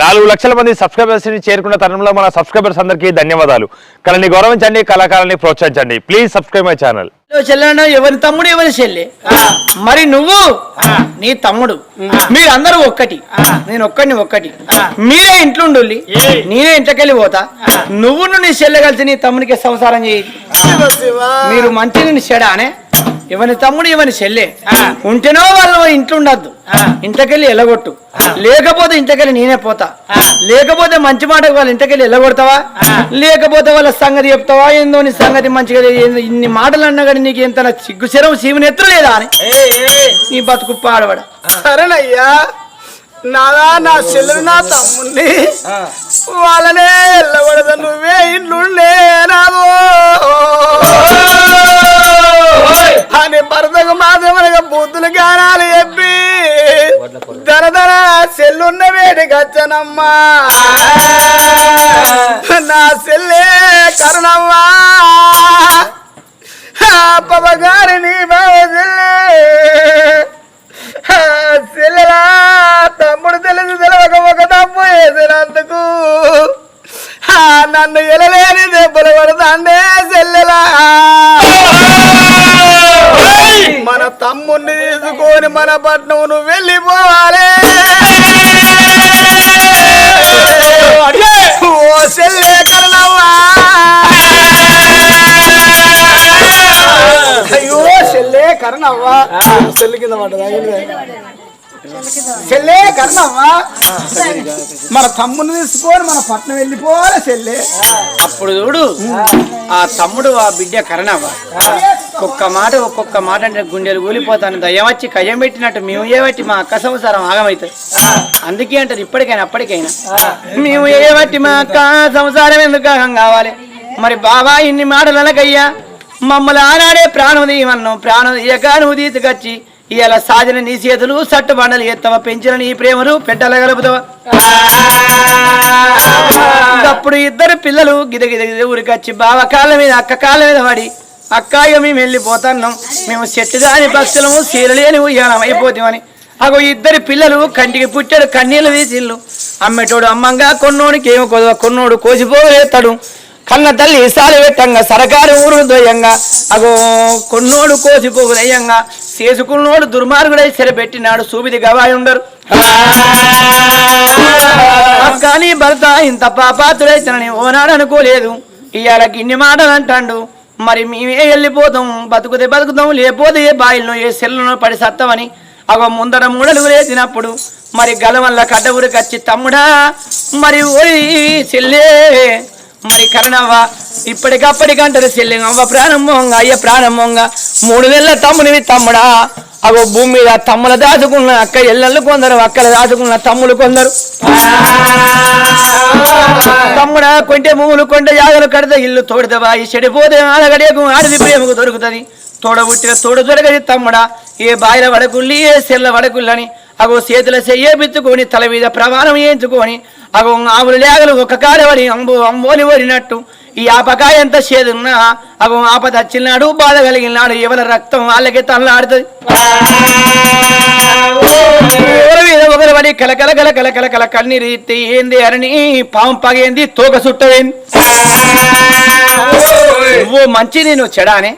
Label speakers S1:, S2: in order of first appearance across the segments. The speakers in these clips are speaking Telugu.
S1: నాలుగు లక్షల మంది సబ్స్క్రైబర్స్ని చేరుకున్న తరుణంలో మన సబ్స్క్రైబర్స్ అందరికీ ధన్యవాదాలు. కళని గౌరవించండి కళాకారాన్ని ప్రోత్సహించండి. ప్లీజ్ సబ్స్క్రైబ్ మై ఛానల్
S2: ఎవరి తమ్ముడు ఎవరి చెల్లి? మరి నువ్వు? నీ తమ్ముడు. మీరందరూ ఒక్కటి. నేను ఒక్కడిని ఒక్కటి. మీరే ఇంట్లో ఉండుల్లి నేనే ఇంట్లోకెళ్ళి పోతా. నువ్వు నీ చెల్లె కలిసి నీ తమ్మునికి సంసారం చేయి. మీరు మంచిని చెడానే. ఎవరి తమ్ముడు ఎవరి చెల్లె. ఉంటేనో వాళ్ళు ఇంట్లో ఉండద్దు. ఇంట్లోకెళ్ళి ఎలగొట్టు. లేకపోతే ఇంట్లోకెళ్ళి నేనే పోతా. లేకపోతే మంచి మాటకు వాళ్ళ ఇంట్లోకెళ్ళి ఎల్లగొడతావా లేకపోతే వాళ్ళ సంగతి చెప్తావా? ఏందో నీ సంగతి మంచిగా ఇన్ని మాటలు అన్నా కానీ నీకు ఎంత సిగ్గు శరం శివుని ఎత్తులు లేదా అని. నీ బతుకు పాడబడ
S3: సరేనయ్యా. నాదా నా చెల్లెలు నా తమ్ముణ్ణి. వాళ్ళనే వెళ్ళకూడదు నువ్వే ఇంట్లుండే నాదో. అని భరతకు మాధవనగా బుద్ధులు గానాలు చెప్పి ధర ధర సెల్లున్న వేడికి వచ్చనమ్మా నా సెల్లే కరుణమ్మా. పవగారిని బావ సెల్లే. సెల్లెలా? తమ్ముడు తెలుసు తెలవక ఒక తప్పు వేసినందుకు నన్ను ఎలలేని దెబ్బలు పడుతుండే సెల్లెలా? మన తమ్ముడిని తీసుకొని మన పట్నం నువ్వు వెళ్ళిపోవాలి. ఓ చెల్లె కరణవ్వా. అయ్యో చెల్లె కరణవ్వా. చెల్లి కింద పడ్డదా? చెల్లె కరణవ్వా. మన తమ్ముని తీసుకొని మన పట్నం వెళ్ళిపోవాలి చెల్లె.
S2: అప్పుడు చూడు ఆ తమ్ముడు ఆ బిడ్డ కరణవ ఒక్కొక్క మాట ఒక్కొక్క మాట అంటే గుండెలు కూలిపోతాను దయ్యం వచ్చి కయ్యం పెట్టినట్టు మేము ఏవట్టి మా అక్క సంసారం ఆగమవుతుంది అందుకే అంటారు ఇప్పటికైనా అప్పటికైనా. మేము ఏవట్టి మా అక్క సంసారం ఎందుకు ఆగం కావాలి? మరి బాబా ఇన్ని మాటలు అనకయ్యా? మమ్మల్ని ఆనాడే ప్రాణం తీయమన్నాం ప్రాణం తీయక నువ్వు తీసుకొచ్చి ఇవాళ సాధన నీ చేతులు సట్టు బండలు ఎత్తవ పెంచిన నీ ప్రేమలు పెట్టల గలుపుతావా అప్పుడు ఇద్దరు పిల్లలు గిద గిద గిద ఊరికొచ్చి బావ కాళ్ళ మీద అక్క కాళ్ళ మీద పడి అక్కాయ మేము వెళ్ళిపోతున్నాం. మేము చెట్టు దాని పక్షులము సీరలేని ఉయ్యాలం అయిపోతామని అగో ఇద్దరు పిల్లలు కంటికి పుట్టాడు కన్నీళ్ళు తీసిళ్ళు అమ్మేటోడు అమ్మంగా కొన్నోడికి ఏమో కొదవ కొన్నోడు కోసిపోతాడు కన్న తల్లి సాలి పెట్టంగా సరకారు ఊరు దొయ్యంగా. అగో కొన్నోడు కోసిపోగుదయ్యంగా చేసుకున్నోడు దుర్మార్గుడై సరిపెట్టినాడు సూబిది గవాయి ఉండరు. కానీ భర్త ఇంత పాపాతుడైతనని ఓనాడు అనుకోలేదు. ఇవాళ ఇన్ని మాటలు అంటాడు. మరి మేమే వెళ్ళిపోతాం బతుకుతే బతుకుతాం లేకపోతే ఏ బాయిలను ఏ సెల్లను పడి సత్తామని అగో ముందర మూడలు వేసినప్పుడు మరి గలవల్ల కడ్డగురు కచ్చి తమ్ముడా మరి ఓరి చెల్లే మరి కరణవ్వ ఇప్పటికప్పటికంటారు చెల్లెంగవ్వ ప్రారంభంగా అయ్యే ప్రారంభంగా మూడు నెలల తమ్ముడివి తమ్ముడా. అగో భూమి మీద తమ్ముల దాచుకున్న అక్క ఎల్లళ్ళు కొందరు అక్కడ దాచుకున్న తమ్ములు కొందరు. తమ్ముడ కొంటే మూములు కొంటే యాగలు కడితే ఇల్లు తోడుదవా? చెడిపోతే ఆడగడియకు ఆడది ప్రేమకు దొరుకుతుంది. తోడ పుట్టిన తోడ దొరకది తమ్ముడా. ఏ బాయిల వడకుల్లి ఏ సెల్ల వడకుల్లని. అగో చేతుల చెయ్యే బిత్తుకొని తల మీద ప్రమాణం చేయించుకొని అగో ఆవులు లేగలు ఒక కాడవని అంబో అంబోని వరినట్టు. ఈ ఆపకాయ ఎంత చేదున్నా అగో ఆపద వచ్చినాడు బాధ కలిగినాడు ఎవరి రక్తం వాళ్ళకి తనలాడుతుంది ఎవరి మీద ఒకరి పడి కలకల కల కల కల కల కన్నీరు ఎత్తి ఏంది అరని పాము పగేంది తోక సుట్టవేంది? నువ్వు మంచి నేను చెడానే.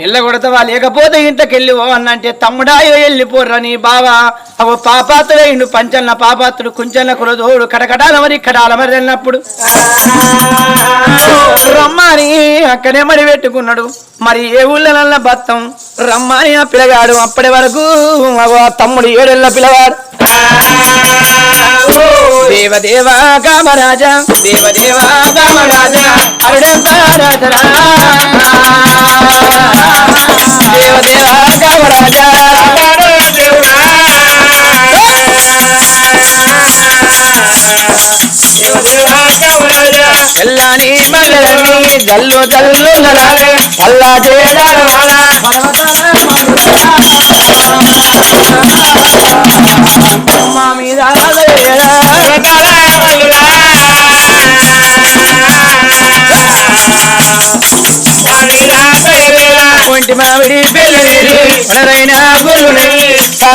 S2: వెళ్ళగొడతావా? లేకపోతే ఇంతకెళ్ళి ఓ అన్నంటే తమ్ముడా వెళ్ళిపోర్రా నీ బావా. అవ పాపాతుడైండు పంచన్న పాపాతుడు కుంచన్న కులదోడు కడకడాల మరి కడాల మరి వెళ్ళినప్పుడు. రమ్మని అక్కడే మరి పెట్టుకున్నాడు. మరి ఏ ఊళ్ళనల్ల బత్తం? రమ్మని ఆ పిల్లగాడు అప్పటి వరకు తమ్ముడు ఏడెళ్ళ పిల్లగాడు దేవదేవ కామరాజా దేవదేవ కామరాజా అరుడంత రాజరా దేవదేవ కామరాజా జల్లు జల్లు నలాలే చేయడాల మా మీద ఒంటి మామిడి పిల్లని గురుని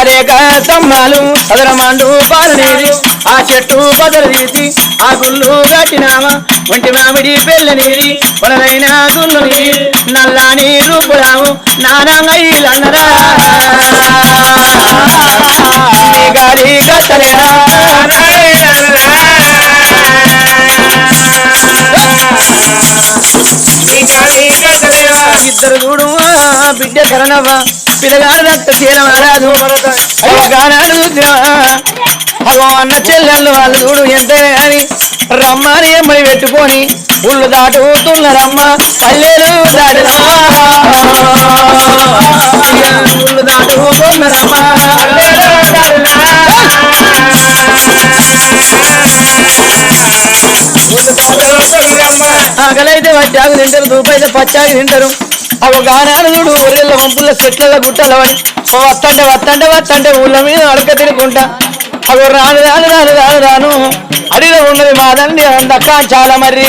S2: రేఖ స్తంభాలు అదరమాండు పాలనేది ఆ చెట్టు బదలు తీసి ఆ గుళ్ళు కట్టినామా ఒంటి మామిడి పెళ్ళనేది పొలనైన గుళ్ళు నల్లాని రూపురాము నానంగయ్యలన్నరా గాలి ఇద్దరు చూడు బిడ్డ కరణవా పిల్లగాడంత తీరమరాదు అవగానాడు అగో అన్న చెల్లెళ్ళు వాళ్ళు చూడు ఎంత అని రమ్మని ఎమ్మడి పెట్టుకొని ఉళ్ళు దాటుతున్నారమ్మ పల్లెలు దాటినా ఉళ్ళు దాటుతున్నారమ్మ పల్లెలు ఆకలైతే వడ్డాకు తింటారు దూపైతే పచ్చాకి తింటారు. అవి గానాలు చూడు ఊరిళ్ళ వంపుల చెట్ల గుట్టల పడి ఓ వత్తంటే వత్తంటే వత్తంటే ఊళ్ళ మీద అడక తిరుగుకుంటా. అవి రాను రాను రాను రాను రాను. అడిలో ఉన్నది మాదండి అందక్క చాలా మరి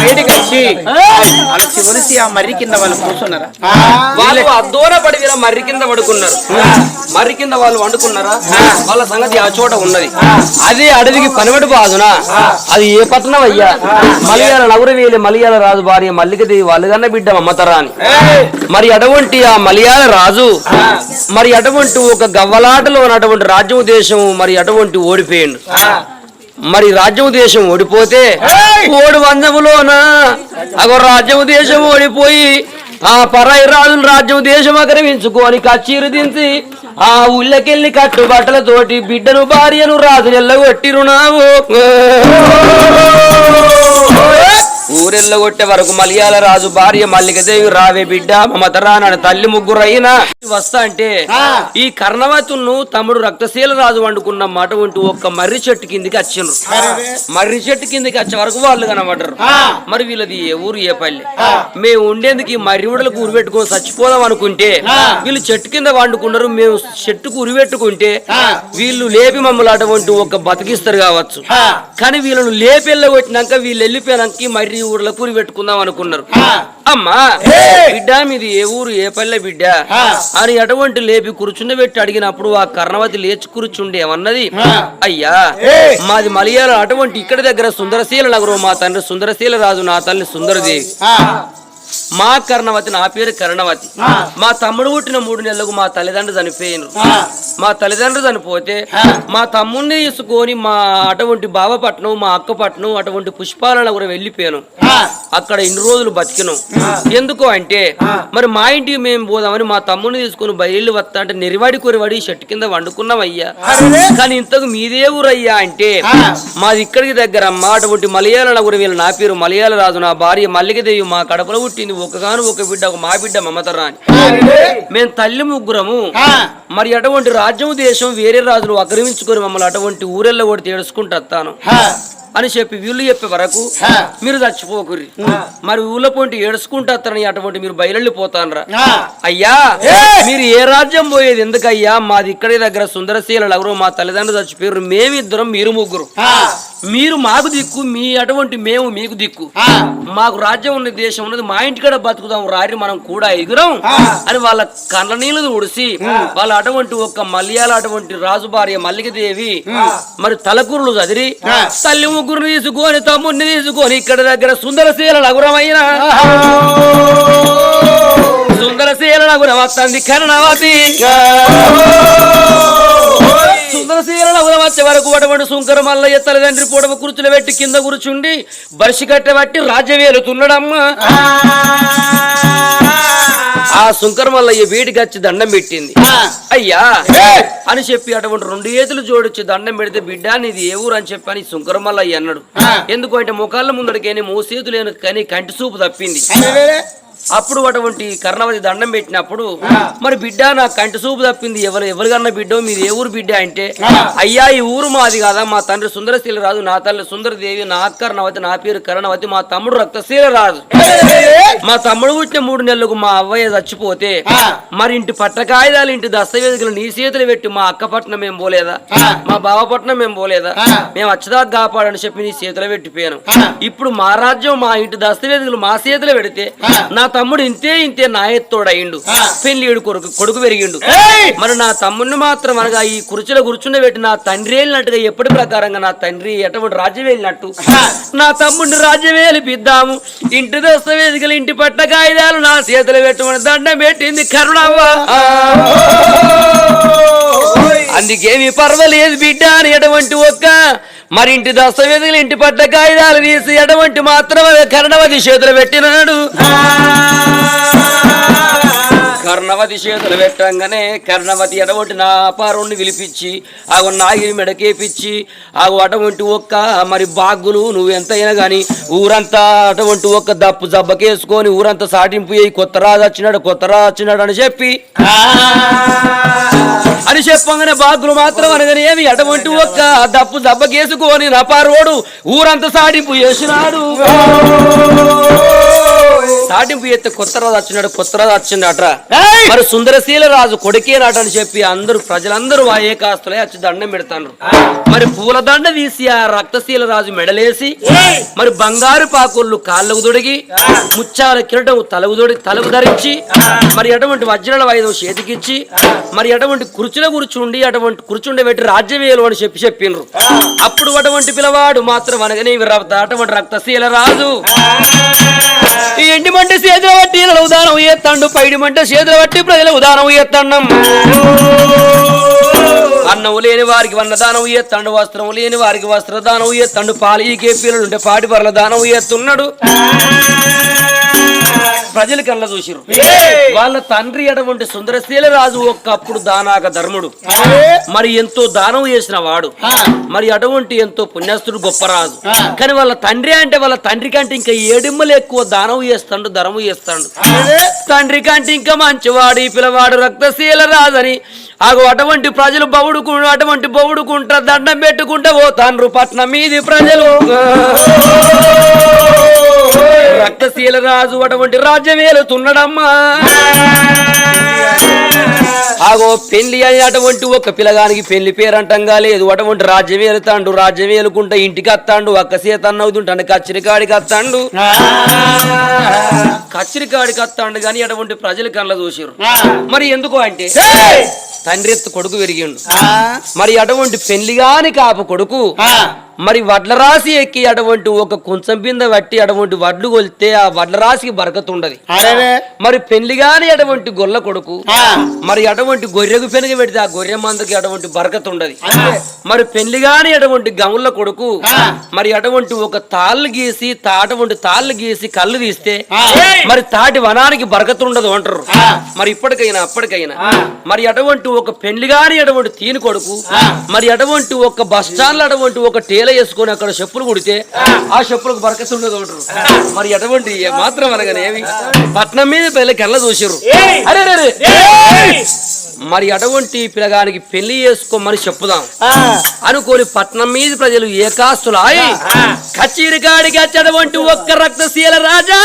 S2: వేడికి వచ్చి అలసి ఒలిసి ఆ మర్రి కింద వాళ్ళు కూర్చున్నారా?
S4: వాళ్ళు అద్దోన పడి వీళ్ళ మర్రి కింద పడుకున్నారు. మర్రి కింద వాళ్ళు వండుకున్నారా? వాళ్ళ సంగతి ఆ చోట ఉన్నది. అది అడవికి పనిబడి బాదునా అది ఏ పట్టణం అయ్యా? మలయాళ నగరవేలి మలయాళ రాజు భార్య మల్లికదేవి వాళ్ళగన్న బిడ్డ మమ్మతరా అని మరి అటువంటి ఆ మలయాళ రాజు మరి అటువంటి ఒక గవ్వలాటలో ఉన్నటువంటి రాజ్యం దేశం మరి అటువంటి ఓడిపోయిండు. మరి రాజ్యం దేశం ఓడిపోతే ఓడి వందములోన. అగో రాజ్యం దేశం ఓడిపోయి ఆ పరాయి రాజులు రాజ్యం దేశం ఆక్రమించుకొని కచ్చీరు దించి ఆ ఊళ్ళకెళ్ళి కట్టుబట్టలతోటి బిడ్డను భార్యను రాజు ఎల్లగొట్టిరునావు. ఊరెళ్ళగొట్టే వరకు మలయాళ రాజు భార్య మల్లికదేవి రావే బిడ్డ మమతరా నన్ను తల్లి ముగ్గురు అయినా వస్తా అంటే ఈ కర్ణవతును తమ్ముడు రక్తశీల రాజు వండుకున్న మాట ఉంటూ ఒక్క మర్రి చెట్టు కిందికి వచ్చిండ్రు మర్రి చెట్టు కిందికి వచ్చే వరకు వాళ్ళు కనబడ్డరు. మరి వీళ్ళది ఏ ఊరు ఏ పల్లె? మేము ఉండేందుకు ఈ మర్రి ఉడలకు ఉరి పెట్టుకొని చచ్చిపోదాం అనుకుంటే వీళ్ళు చెట్టు కింద వండుకున్నారు మేము చెట్టుకు ఉరి పెట్టుకుంటే వీళ్ళు లేపి మమ్మల్ని అటువంటి ఒక బతికిస్తారు కావచ్చు. కానీ వీళ్ళను లేపి వెళ్ళగొట్టినాక వీళ్ళు వెళ్ళిపోయినాక ఈ మర్రి ఊర్లకు ఉరి పెట్టుకుందాం అనుకున్నారు. అమ్మా బిడ్డ మీది ఏ ఊరు ఏ పల్లె బిడ్డ? అని అటువంటి లేపి కూర్చుండబెట్టి అడిగినప్పుడు ఆ కర్ణవతి లేచి కూర్చుండి ఏమన్నది అయ్యా మాది మలయాళం అటువంటి ఇక్కడ దగ్గర సుందరశీల నగరం మా తండ్రి సుందరశీల రాజు నా తల్లి సుందరదేవి మా కర్ణవతి నా పేరు కర్ణవతి. మా తమ్ముడు పుట్టిన మూడు నెలలకు మా తల్లిదండ్రులు చనిపోయినారు. మా తల్లిదండ్రులు చనిపోతే మా తమ్ముడిని తీసుకొని మా అటువంటి బావపట్నం మా అక్కపట్నం అటువంటి పుష్పాల కూడా వెళ్ళిపోయాను. అక్కడ ఇన్ని రోజులు బతికినాం. ఎందుకు అంటే మరి మా ఇంటికి మేము పోదామని మా తమ్ముడిని తీసుకొని బయలు వస్తా అంటే నెరివాడి కొరివాడి చెట్టు కింద వండుకున్నాం అయ్యా కానీ ఇంతకు మీదే ఊరయ్యా అంటే మాది ఇక్కడికి దగ్గర అమ్మ అటువంటి మలయాళ నగరం వీళ్ళ నా పేరు మలయాళ రాజు నా భార్య మల్లికదేవి మా కడపలో పుట్టింది ఒకగాను ఒక బిడ్డ ఒక మా బిడ్డ మమతరా అని మేము తల్లి ముగ్గురము. మరి అటువంటి రాజ్యం దేశం వేరే రాజులు ఆక్రమించుకొని మమ్మల్ని అటువంటి ఊరెల్లో కూడా తేడుచుకుంటూ వస్తాను అని చెప్పి వీళ్ళు చెప్పే వరకు మీరు చచ్చిపోకుర్రి. మరి ఊళ్ళో పొంటి ఏడుచుకుంటూ వస్తారని అటువంటి మీరు బయలుపోతానరా అయ్యా మీరు ఏ రాజ్యం పోయేది ఎందుకయ్యా? మాది ఇక్కడే దగ్గర సుందరశీల ఎవరు మా తల్లిదండ్రులు చచ్చిపోయారు మేమిద్దరం మీరు ముగ్గురు. మీరు మాకు దిక్కు మీ అటువంటి మేము మీకు దిక్కు. మాకు రాజ్యం ఉన్న దేశం ఉన్నది మా ఇంటికాడ బతుకుదాం రారి మనం కూడా ఎగురం. అని వాళ్ళ కళ్ళ నీళ్ళు ఉడిసి వాళ్ళ అటువంటి ఒక మలయాళ అటువంటి రాజు భార్య మల్లికదేవి మరి తలకూరులు చదిరి తల్లి ముగ్గురు తీసుకొని తమ్ముడిని తీసుకొని ఇక్కడ దగ్గర సుందరశీల నగురమైన సుందరశీల నగురం వస్తుంది కరుణవతి. సుందరశీల నగురం వచ్చే వరకు అటువంటి సుంకర మల్లయ్య తల్లిదండ్రి పూడమ కుర్చులు పెట్టి కింద కూర్చుండి బరిసి కట్టబట్టి రాజ్యం వేలుతున్నాడమ్మా ఆ సుంకర మల్లయ్య వీడికి వచ్చి దండం పెట్టింది. అయ్యా అని చెప్పి అటువంటి రెండు ఏతులు జోడించి దండం పెడితే బిడ్డ నీది ఏ ఊరు? అని చెప్పి అని సుంకర మల్లయ్య అన్నాడు. ఎందుకు అంటే ముఖాల ముందడికేని మోసేతులేను కానీ కంటి చూపు తప్పింది. అప్పుడు అటువంటి కర్ణవతి దండం పెట్టినప్పుడు మరి బిడ్డ నా కంటి చూపు తప్పింది. ఎవరు ఎవరికన్నా బిడ్డో? మీరు ఏ ఊరు బిడ్డ అంటే అయ్యా ఈ ఊరు మాది కాదా? మా తండ్రి సుందరశీల రాజు నా తల్లి సుందరదేవి నా కర్ణవతి నా పేరు కర్ణవతి మా తమ్ముడు రక్తశీల రాజు. మా తమ్ముడు పుట్టిన మూడు నెలలకు మా అవ్వయ్య చచ్చిపోతే మరి ఇంటి పట్టకాయిదాలు ఇంటి దస్తవేదికలు నీ చేతులు పెట్టి మా అక్క పట్నం మేము పోలేదా? మా బావ పట్నం మేము పోలేదా? మేము వచ్చదాకా కాపాడని చెప్పి నీ చేతిలో పెట్టిపోయాను. ఇప్పుడు మా రాజ్యం మా ఇంటి దస్తవేదికలు మా చేతిలో పెడితే నా తమ్ముడు ఇంతే ఇంతే నా ఎత్తోడయిండు పెళ్ళిడు కొడుకు కొడుకు పెరిగిండు. మరి నా తమ్ముడిని మాత్రం అనగా ఈ కుర్చీలో కూర్చుండబెట్టి నా తండ్రి వెళ్ళినట్టుగా ఎప్పటి ప్రకారంగా నా తండ్రి ఎటువంటి రాజ్యం వెళ్ళినట్టు నా తమ్ముడిని రాజ్యం వెళ్ళిపిద్దాము ఇంటి దస్తవేదికలు ఇంటి పట్ట కాగితాలు నా చేతులు పెట్టమని దండం పెట్టింది కరుణవ్వ. అందుకేమి పర్వాలేదు బిడ్డ అని ఎటువంటి ఒక్క మరి ఇంటి దస్తవేదికలు ఇంటి పట్ల కాగితాలు తీసి ఎటువంటి మాత్రమే కర్ణవతి చేతులు పెట్టినాడు. కర్ణవతి చేతులు పెట్టంగానే కర్ణవతి ఎడవంటి నా అపారుణ్ణి పిలిపించి ఆగు నాగిరి మెడకేపించి ఆగు అటువంటి ఒక్క మరి బాగులు నువ్వు ఎంతైనా గాని ఊరంతా అటువంటి ఒక్క దప్పు జబ్బకేసుకొని ఊరంతా సాటింపు అయ్యి కొత్త రాజు వచ్చినాడు కొత్త రాజు వచ్చినాడు అని చెప్పి. అని చెప్పంగానే బాగులు మాత్రం అనగానే ఏమి అటువంటి ఒక్క దప్పు దబ్బకేసుకొని నపారోడు ఊరంతా సాటింపు చేసినాడు. సాటింపు ఎత్తే కొత్త రాజు వచ్చినాడు కొత్త రాజు వచ్చిండట మరి సుందరశీల రాజు కొడుకేనాట అని చెప్పి అందరూ ప్రజలందరూ ఆ ఏకాస్తులే వచ్చి దండం పెడతాను మరి పూల దండ తీసి ఆ రక్తశీల రాజు మెడలేసి మరి బంగారు పాకుళ్ళు కాళ్ళకు దొడిగి ముత్యాల కిరటం తలకు దొడి తలకు ధరించి మరి అటువంటి వజ్రాల వాయిదం చేతికిచ్చి మరి అటువంటి కుర్చీలో కూర్చుండి అటువంటి కూర్చుండే పెట్టి రాజ్యవేలు అని చెప్పి చెప్పిండ్రు. అప్పుడు అటువంటి పిల్లవాడు మాత్రం అనగానే అటువంటి రక్తశీల రాజు. ఈ ఎండి మంట చేతుల బట్టి ఉదాహరణ ఎత్తండు. పైడి మంట చేతుల బట్టి ప్రజల ఉదాహరణ ఎత్తండం. అన్నము లేని వారికి వన్నదానం ఎత్తండు. వస్త్రం లేని వారికి వస్త్రదానం ఎత్తండు. పాలు ఈ పిల్లలు ఉంటే పాటి పరల దానం ఎత్తున్నాడు. ప్రజలు కళ్ళ చూసిరు వాళ్ళ తండ్రి అటువంటి సుందరశీల రాజు ఒక్కప్పుడు దానాక ధర్ముడు. మరి ఎంతో దానం చేసిన వాడు. మరి అటువంటి ఎంతో పుణ్యస్తుడు గొప్ప రాజు. కానీ వాళ్ళ తండ్రి అంటే వాళ్ళ తండ్రి కంటే ఇంకా ఏడిమ్మలు ఎక్కువ దానం చేస్తాడు ధర్మం చేస్తాడు. తండ్రి కంటే ఇంకా మంచివాడు ఈ పిల్లవాడు రక్తశీల రాజని. ఆగు అటువంటి ప్రజలు బవుడుకు అటువంటి బవుడుకుంటా దండం పెట్టుకుంటా పోతాండ్రు పట్నం మీది ప్రజలు. రక్తశీల రాజు అటువంటి రాజ్యం ఏలుతున్నాడమ్మా. ఆగో పెళ్ళి అని అటువంటి ఒక పిల్లగానికి పెళ్ళి పేరు అంటంగా లేదు. అటువంటి రాజ్యం ఏలుతాండు రాజ్యం ఏలుకుంటా ఇంటికి వస్తాండు ఒక్క సీత అన్నవుతుంటాడు కచ్చిరికాడికి వస్తాండు. కచ్చిరికాడికి వస్తాండు కానీ అటువంటి ప్రజలు కళ్ళ చూసిరు మరి ఎందుకు అంటే తండ్రి ఎత్తు కొడుకు పెరిగిండు. మరి అటువంటి పెళ్ళిగాని కాపు కొడుకు మరి వడ్ల రాశి ఎక్కి అటువంటి ఒక కొంచెం బింద పట్టి అటువంటి వడ్లు కొలితే ఆ వడ్ల రాశికి బరకత ఉండదు
S3: అరే
S4: మరి పెళ్ళిగాని అటువంటి గొల్ల కొడుకు మరి అటువంటి గొర్రెకు పెనుగ పెడితే ఆ గొర్రె మందకి అటువంటి బరకత ఉండదు. మరి పెళ్ళిగాని అటువంటి గముల కొడుకు మరి అటువంటి ఒక తాళ్ళు గీసి తా- అటువంటి తాళ్ళు గీసి కళ్ళు తీస్తే మరి తాటి వనానికి బరకత ఉండదు అంటారు. మరి ఇప్పటికైనా అప్పటికైనా మరి అటువంటి ఒక పెళ్ళిగాని అటువంటి తీని కొడుకు మరి అటువంటి ఒక బస్ స్టాండ్ అటువంటి ఒక టేల వేసుకొని అక్కడ చెప్పులు కుడితే ఆ. చెప్పులకు బరకత ఉండదు అంటారు. మరి అటువంటి ఏ మాత్రం అనగానే ఏమి పట్నం మీద పిల్లకి ఎల్ల చూసారు అరే అరే, అరే. మరి అటువంటి పిల్లగానికి పెళ్ళి చేసుకోమని చెప్పుదాం. అనుకోని పట్నం మీద ప్రజలు ఏకాస్తులాయి. కచ్చిరికాడికి వచ్చేటువంటి ఒక్క రక్తశీల రాజా.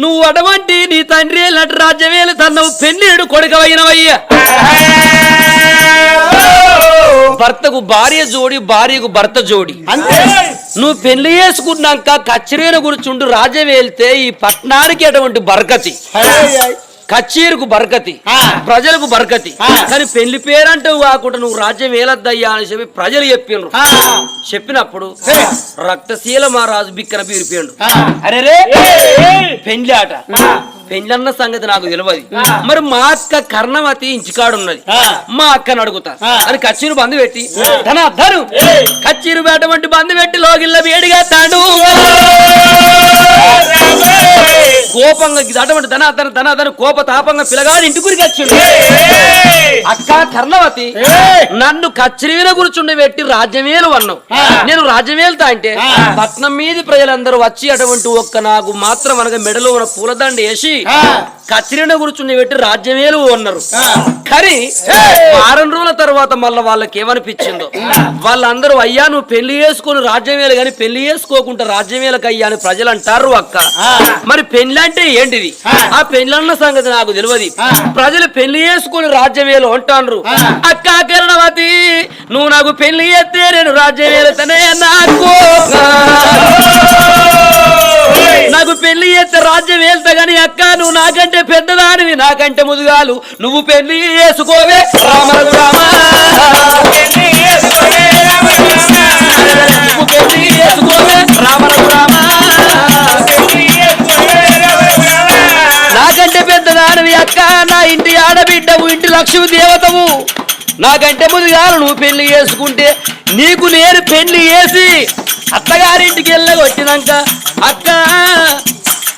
S4: నువ్వు అటువంటి నీ తండ్రి నటు రాజ్యమేలు తన్నవు పెళ్ళిడు కొడుకవైనవయ్యా. భర్తకు భార్య జోడి భార్యకు భర్త జోడి.
S3: అంతే.
S4: నువ్వు పెళ్ళి చేసుకున్నాక కచ్చిరేన కూర్చుంటూ రాజ్యం వెళ్తే ఈ పట్నానికి అటువంటి బరకతి. కచ్చీరుకు బరకతి.
S3: ఆ.
S4: ప్రజలకు బరకతి. కానీ పెళ్ళి పేరంటావు కాకుండా నువ్వు రాజ్యం ఏలద్దయ్యా అని చెప్పి ప్రజలు చెప్పిండ్రు చెప్పినప్పుడు రక్తశీల మహారాజు బిక్కన పీరిపోయాడు
S3: ఆ.
S4: అరే పెండ్లి ఆట పెండ్లి అన్న సంగతి నాకు తెలియదు మరి మా అక్క కర్ణవతి ఇంచికాడున్నది. మా అక్కని అడుగుతా. అని కచ్చీరు బంధు పెట్టి తన అద్దరు కచ్చీరు బేటవంటి బంధు పెట్టి లోగిల్ల వేడిగా తాడు. కోపంగా అటువంటి ధన అతను ధన అతను కోప తాపంగా పిల్లగాడు ఇంటి గురికి వచ్చిండు అక్క కర్ణవతి నన్ను కచ్చిరివిన కూర్చుండి పెట్టి రాజ్యమేలు అన్నావు. నేను రాజ్యమేలుతా అంటే పట్నం మీది ప్రజలందరూ వచ్చి అటువంటి ఒక్క నాకు మాత్రం అనగా మెడలో ఉన్న పూలదండ వేసి కచ్చిరిన కూర్చుండి పెట్టి రాజ్యమేలు అన్నారు. కానీ వారం రోజుల తర్వాత మళ్ళీ వాళ్ళకి ఏమనిపించిందో? వాళ్ళందరూ అయ్యా నువ్వు పెళ్ళి చేసుకుని రాజ్యమేలు కానీ పెళ్ళి చేసుకోకుండా రాజ్యమేలకు అయ్యా అని ప్రజలు అంటారు అక్క మరి పెళ్ళి అంటే ఏంటిది? ఆ. పెళ్ళి అన్న సంగతి నాకు తెలియదు. ప్రజలు పెళ్ళి చేసుకుని రాజ్యమేలు అంటారు అక్క కిరణవతి నువ్వు నాకు పెళ్ళి చేస్తే నేను రాజ్యమేలుతనే నాకు. నాకు పెళ్ళి చేస్తే రాజ్యం వెళ్తా గాని అక్క నువ్వు నాకంటే పెద్దదానివి. నాకంటే ముదుగాలు. నువ్వు పెళ్ళి చేసుకోవే. రామ రామ నువ్వు పెళ్ళి చేసుకోవే. రామ రామ నాకంటే పెద్దదానివి అక్క నా ఇంటి ఆడబిడ్డవు ఇంటి లక్ష్మి దేవతవు. నాకంటే ముందుగాను నువ్వు పెళ్ళి చేసుకుంటే నీకు నేను పెళ్ళి చేసి అత్తగారింటికి వెళ్ళగొచ్చినాక అక్క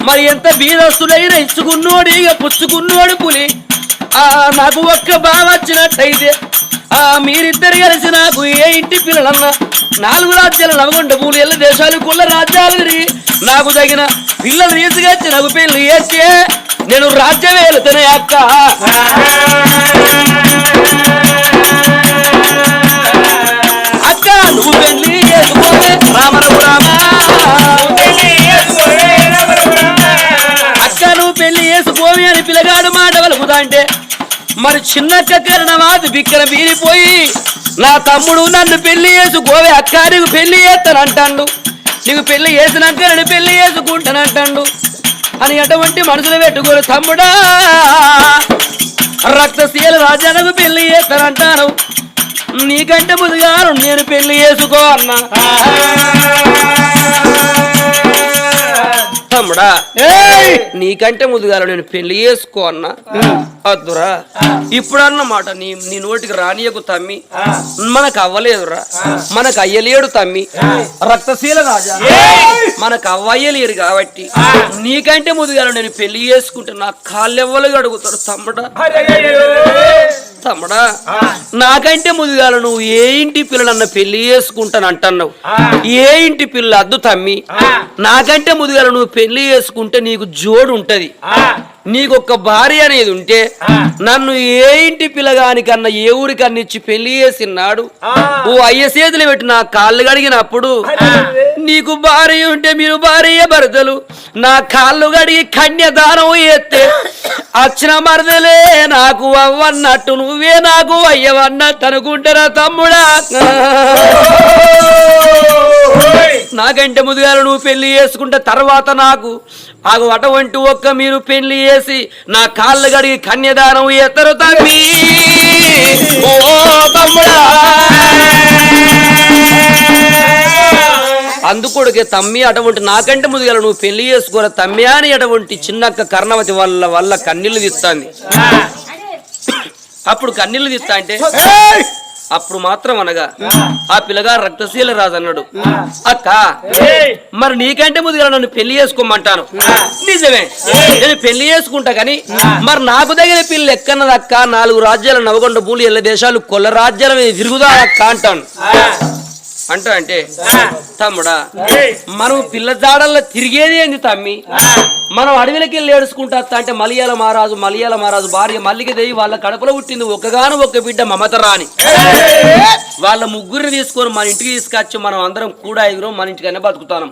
S4: మరి ఎంత బీదస్తులై ఇచ్చుకున్నోడు ఇక పుచ్చుకున్నోడు పులి. ఆ నాకు ఒక్క బావ వచ్చినట్టయితే ఆ మీరిద్దరు కలిసి నాకు ఏ ఇంటి పిల్లలన్నా నాలుగు రాజ్యాలు నవగొండ పూలు ఎల్ల దేశాలు కుళ్ళ రాజ్యాలు తిరిగి నాకు తగిన పిల్లలు తీసుకొచ్చి నాకు పెళ్ళి చేస్తే నేను రాజ్యం వెళ్తానే అక్క. అక్క నువ్వు పెళ్ళి చేసుకోవే రామ రామ అక్క నువ్వు పెళ్ళి చేసుకోవి అని పిల్లగాడు మాట వలుకుతా అంటే మరి చిన్నక్క కరణమాది బిక్కన బీరిపోయి నా తమ్ముడు నన్ను పెళ్ళి చేసుకోవే అక్క నీకు పెళ్ళి చేస్తానంటాడు నీకు పెళ్ళి చేసినాక నేను పెళ్ళి చేసుకుంటానంటాడు అని అటువంటి మనసులు పెట్టుకోరు తమ్ముడా రక్తశీల రాజానకు పెళ్ళి చేస్తానంటాను నీకంటే ముందుగాను నేను పెళ్ళి చేసుకో అన్నా. తమ్ముడా నీకంటే ముందుగాను నేను పెళ్ళి చేసుకో అన్నా. అద్దురా. ఇప్పుడు అన్నమాట నీ నీ నోటికి రానియకు తమ్మి. మనకు అవ్వలేదురా. మనకు అయ్యలేడు తమ్మి. రక్తశీల రాజా. మనకు అవ్వయ్యలేరు కాబట్టి నీకంటే ముందుగాను నేను పెళ్ళి చేసుకుంటే నా కాళ్ళెవ్వలుగా అడుగుతాడు తమ్ముడా. తమ్ముడా నాకంటే ముందుగాల నువ్వు ఏ ఇంటి పిల్లనన్న పెళ్ళి చేసుకుంటాను అంటున్నావు ఏ ఇంటి పిల్ల అద్దు తమ్మి? నాకంటే ముందుగాల నువ్వు పెళ్ళి చేసుకుంటే నీకు జోడు ఉంటది. నీకు ఒక భార్య అనేది ఉంటే నన్ను ఏ ఇంటి పిల్లగానికన్నా ఏ ఊరికన్నా ఇచ్చి పెళ్ళి చేసినాడు ఓ అయ్య చేతులు పెట్టి నా కాళ్ళు కడిగినప్పుడు నీకు భార్య ఉంటే మీరు భార్య భర్తలు. నా కాళ్ళు కడిగి కన్యదానం ఎత్తే అచ్చిన మరదలే నాకు అవ్వన్నట్టు నువ్వే నాకు అయ్యవన్నట్టు అనుకుంటారా తమ్ముడా. నాకంటే ముందుగా నువ్వు పెళ్ళి చేసుకుంటే తర్వాత నాకు ఆగు అటువంటి ఒక్క మీరు పెళ్ళి చేసి నా కాళ్ళు గడిగి కన్యదానం ఎత్తరు తమ్మి. ఓ తమ్ముడా! అందుకొడుకే తమ్మి అటువంటి నాకంటే ముందుగా నువ్వు పెళ్ళి చేసుకోరా తమ్మి అని అటువంటి చిన్నక్క కర్ణవతి వల్ల వల్ల కన్నీళ్ళు తీస్తాంది. అప్పుడు కన్నీళ్ళు తీస్తా అంటే? అప్పుడు మాత్రం అనగా ఆ. పిల్లగా రక్తశీల రాజు అన్నాడు అక్క మరి నీకంటే ముందుగా నన్ను పెళ్ళి చేసుకోమంటాను. నిజమే. నేను పెళ్ళి చేసుకుంటా కానీ మరి నాకు దగ్గర పిల్ల ఎక్కన్నది అక్క నాలుగు రాజ్యాల నవగొండ పూలు ఎల్ల దేశాలు కొల్ల రాజ్యాల మీద తిరుగుదా అక్క అంటాను. అంటా అంటే తమ్ముడా మనం పిల్ల జాడల్లో తిరిగేది ఏంది తమ్మి? మనం అడవిలోకి వెళ్ళి ఏడుచుకుంటా అంటే మలయాళ మహారాజు మలయాళ మహారాజు భార్య మల్లిక దేవి వాళ్ళ కడపలో పుట్టింది ఒక్కగాను ఒక్క బిడ్డ మమత రాని వాళ్ళ ముగ్గురిని తీసుకొని మన ఇంటికి తీసుకొచ్చి మనం అందరం కూడా ఎగురం మన ఇంటికైనా బతుకుతాం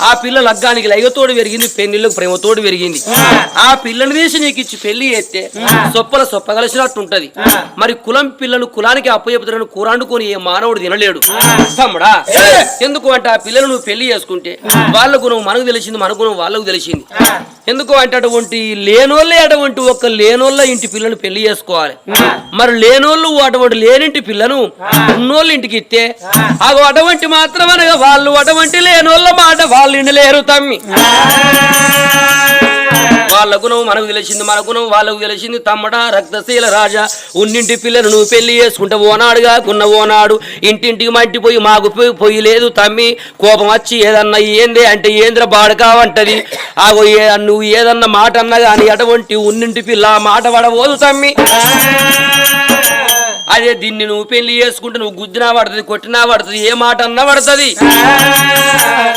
S4: ఆ. పిల్ల లగ్గానికి లైగతోడు పెరిగింది పెళ్ళిళ్ళకు ప్రేమతోడు పెరిగింది. ఆ. పిల్లని తీసి నీకు ఇచ్చి పెళ్ళి చేస్తే సొప్పల సొప్ప కలిసినట్టు ఉంటది మరి కులం పిల్లలు కులానికి అప్పచెపుతారని కూరాండుకొని ఏ మానవుడు తినలేడు. తమ్ముడా ఎందుకు అంటే ఆ పిల్లలు నువ్వు పెళ్ళి చేసుకుంటే వాళ్ళ గుణం మనకు తెలిసింది మన గుణం వాళ్ళకు తెలిసింది. ఎందుకు అంటే అటువంటి లేనోళ్ళే అటువంటి ఒక్క లేనోళ్ళ ఇంటి పిల్లను పెళ్ళి చేసుకోవాలి. మరి లేనోళ్ళు అటువంటి లేనింటి పిల్లను ఉన్నోళ్ళ ఇంటికి ఇస్తే అగో అటువంటి మాత్రం అనగా వాళ్ళు అటువంటి లేనోళ్ళ మాట వాళ్ళు ఇండలేరు తమ్మి. వాళ్ళ గుణం మనకు తెలిసింది మన గుణం వాళ్ళకు తెలిసింది. తమ్మడా రక్తశీల రాజా ఉన్నింటి పిల్లను నువ్వు పెళ్ళి చేసుకుంటే ఓనాడుగా కున్న ఓనాడు ఇంటింటికి మంటిపోయి మాకు పోయి పొయ్యి లేదు తమ్మి. కోపం వచ్చి ఏదన్నా ఏందే అంటే ఏంద్ర బాడకావంటది ఆగో ఏ నువ్వు ఏదన్నా మాట అన్నా కానీ అటువంటి ఉన్నింటి పిల్ల మాట పడబోదు తమ్మి. అదే దీన్ని నువ్వు పెళ్ళి చేసుకుంటే నువ్వు గుద్దినా పడుతుంది కొట్టినా పడుతుంది ఏ మాట అన్నా పడుతుంది.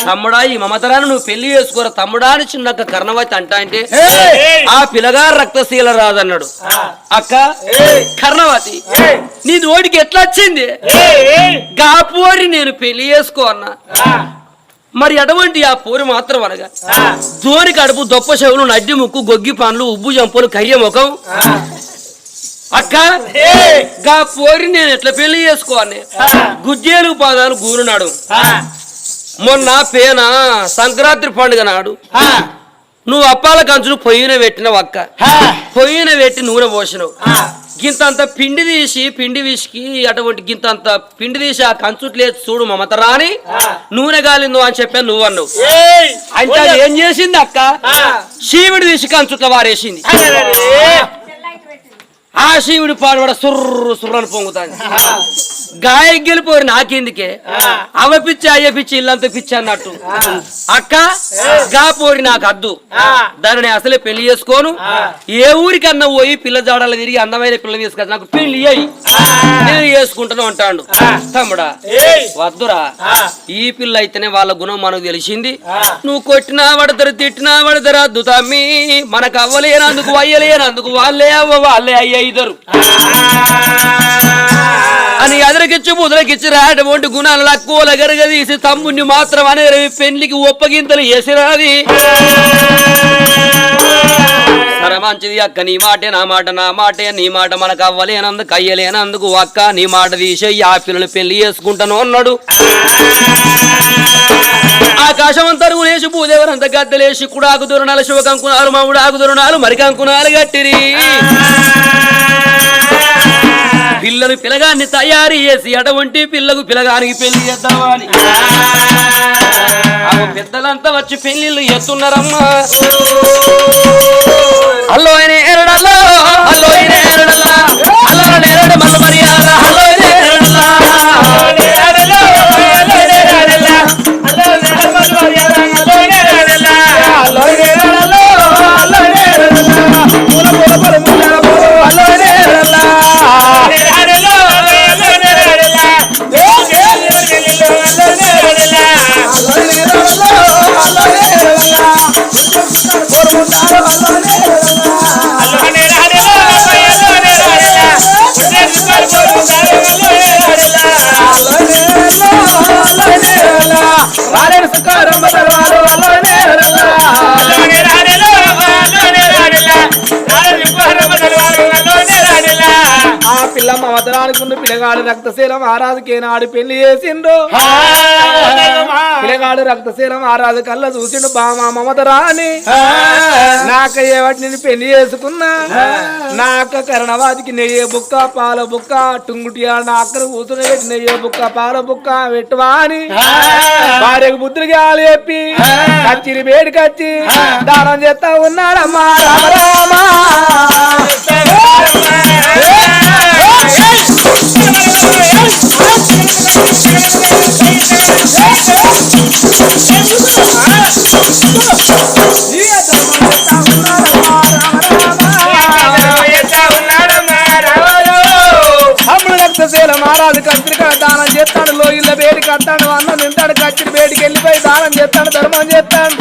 S4: తమ్ముడా ఈ మమతరాన్ని నువ్వు పెళ్ళి చేసుకోరా. తమ్ముడా అని చిన్నక్క కర్ణవతి అంటా అంటే ఆ పిల్లగా రక్తశీల రాదన్నాడు. అక్క కర్ణవతి నీ నోటికి ఎట్లా వచ్చింది? గాపోరి నేను పెళ్ళి చేసుకో అన్నా. మరి అటువంటి ఆ పోరి మాత్రం అనగా దోని కడుపు దొప్ప చెవులు నడ్డి ముక్కు గొగ్గి పండ్లు ఉబ్బు జంపులు కయ్య ముఖం అక్క? గా పోరి నేను ఎట్లా పెళ్ళి చేసుకోవాలి గుజ్జేలు పాదాలు గూరునాడు మొన్న పేన సంక్రాంతి పండుగ నాడు నువ్వు అప్పాల కంచులు పొయ్యిన పెట్టినవు అక్క. పొయ్యిన పెట్టి నూనె పోసినవు. గింతంత పిండి తీసి పిండి విసికి అటువంటి గింతంత పిండి తీసి ఆ కంచుట్లేదు చూడు మమత రాని నూనె గాలిందో అని చెప్పాను నువ్వు అన్నావు అంటే ఏం చేసింది అక్క? శివుడు తీసి కంచుట్ల వారేసింది. ఆ శివుడి పాడు కూడా సుర్రు సుర్రని పొంగుతాను గాయ గెలిపోరు నాకెందుకే? అవ పిచ్చి అయ్య పిచ్చి ఇల్లంతా పిచ్చి అన్నట్టు. అక్క గా పోరి నాకు అద్దు. దానిని అసలే పెళ్ళి చేసుకోను. ఏ ఊరికన్నా పోయి పిల్ల జాడాలు తిరిగి అందమైన పిల్ల తీసుకొచ్చి నాకు పెళ్ళి అయ్యి నేను చేసుకుంటాను అంటాడు. తమ్ముడా వద్దురా. ఈ పిల్ల అయితేనే వాళ్ళ గుణం మనకు తెలిసింది. నువ్వు కొట్టినా పడతారు తిట్టినా పడతారు అద్దు తమ్మి. మనకు అవ్వలేనందుకు అయ్యలేనందుకు వాళ్ళే అవ్వ వాళ్ళే అయ్య ఇద్దరు అని ఎదరికిచ్చి ముదలకిచ్చి రాటువంటి గుణాలు లక్కువల గరగదీసి తమ్ముణ్ణి మాత్రం అనే పెళ్ళికి ఒప్పగింతలు వేసిరాది మంచిది అక్క నీ మాటే నా మాట నా మాటే నీ మాట మనకు అవ్వలేనందుకు అయ్యలేనందుకు అక్క నీ మాట తీసేయి ఆ పిల్లలు పెళ్ళి చేసుకుంటాను అన్నాడు. ఆకాశం అంతా లేచి భూదేవరంత గద్దలేసి కుడాకు దురణాలు శివకంకునాలు మామిడాకు మరి మరికంకునాలు గట్టిరి. పిల్లలు పిలగాన్ని తయారు చేసి అటువంటి పిల్లకు పిలగానికి పెళ్ళి చేద్దామని. ఆమె పెద్దలంతా వచ్చి పెళ్ళిళ్ళు ఎత్తున్నారమ్మా హలో ఆయన ఎరడల్లో హలో ఆయన ఎరడల్లా హలో ఎరడ మల్ల మర్యాద హలో
S3: పిల్లగాడు రక్తశీలం ఆరాధకేనాడు పెళ్ళి చేసిండ్రు. పిల్లగాడు రక్తశీలం ఆరాధ కళ్ళ చూసిండు బామా మమతరాని నాక ఏవాటి నేను పెళ్ళి చేసుకున్నా? నాక కరణవాదికి నెయ్యి బుక్క పాల బుక్క టుంగుటియా నాకను కూతురు పెట్టి నెయ్యి బుక్క పాల బుక్క పెట్టువా అని భార్యకు బుద్ధులు గాలి చెప్పి కచ్చిరి వేడి కచ్చి దానం చేస్తా ఉన్నాడమ్మా రామ తమ్ముడు కట్టాడు అన్నం తింటాడు కచ్చిరి వేడికి వెళ్ళిపోయి దానం చేస్తాడు ధర్మం చేస్తాడు